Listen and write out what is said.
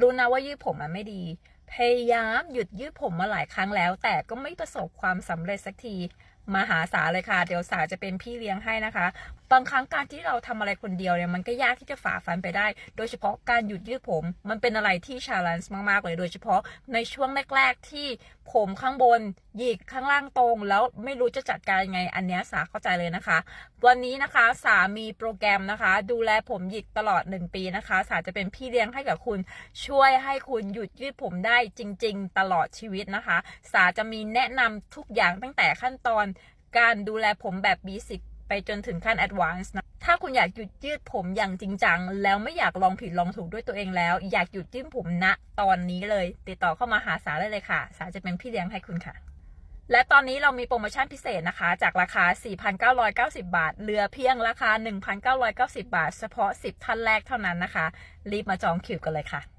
รู้นะว่ายืดผมมันไม่ดี พยายามหยุดยืดผมมาหลายครั้งแล้ว แต่ก็ไม่ประสบความสำเร็จสักที มาหาสาเลยค่ะ เดี๋ยวสาจะเป็นพี่เลี้ยงให้นะคะ บางครั้งการที่เราทำอะไรคนเดียวเนี่ยมันก็ยากที่จะฝ่าฟันไปได้ โดยเฉพาะการหยุดยืดผม มันเป็นอะไรที่ชาลันส์มากๆเลย โดยเฉพาะในช่วงแรกๆที่ผมข้างบนหยิกข้างล่างตรง แล้วไม่รู้จะจัดการยังไง อันเนี้ยสาเข้าใจเลยนะคะ วันนี้นะคะสามีโปรแกรมนะคะ ดูแลผมหยิกตลอด 1 ปีนะคะ สาจะเป็นพี่เลี้ยงให้กับคุณ ช่วยให้คุณหยุดยืดผมได้จริง ๆ ตลอดชีวิตนะคะ สาจะมีแนะนำทุกอย่างตั้งแต่ขั้นตอน การดูแลผมแบบเบสิกไปจนถึงขั้นแอดวานซ์นะ ถ้าคุณอยากหยุดยืดผมอย่างจริงจัง แล้วไม่อยากลองผิดลองถูกด้วยตัวเองแล้ว อยากหยุดยืดผมณตอนนี้เลย ติดต่อเข้ามาหาสาได้เลยค่ะ สาจะเป็นพี่เลี้ยงให้คุณค่ะ และตอนนี้เรามีโปรโมชั่นพิเศษนะคะ จากราคา 4,990 บาท เหลือเพียงราคา 1,990 บาท เฉพาะ 10 ท่านแรกเท่านั้นนะคะ รีบมาจองคิวกันเลยค่ะ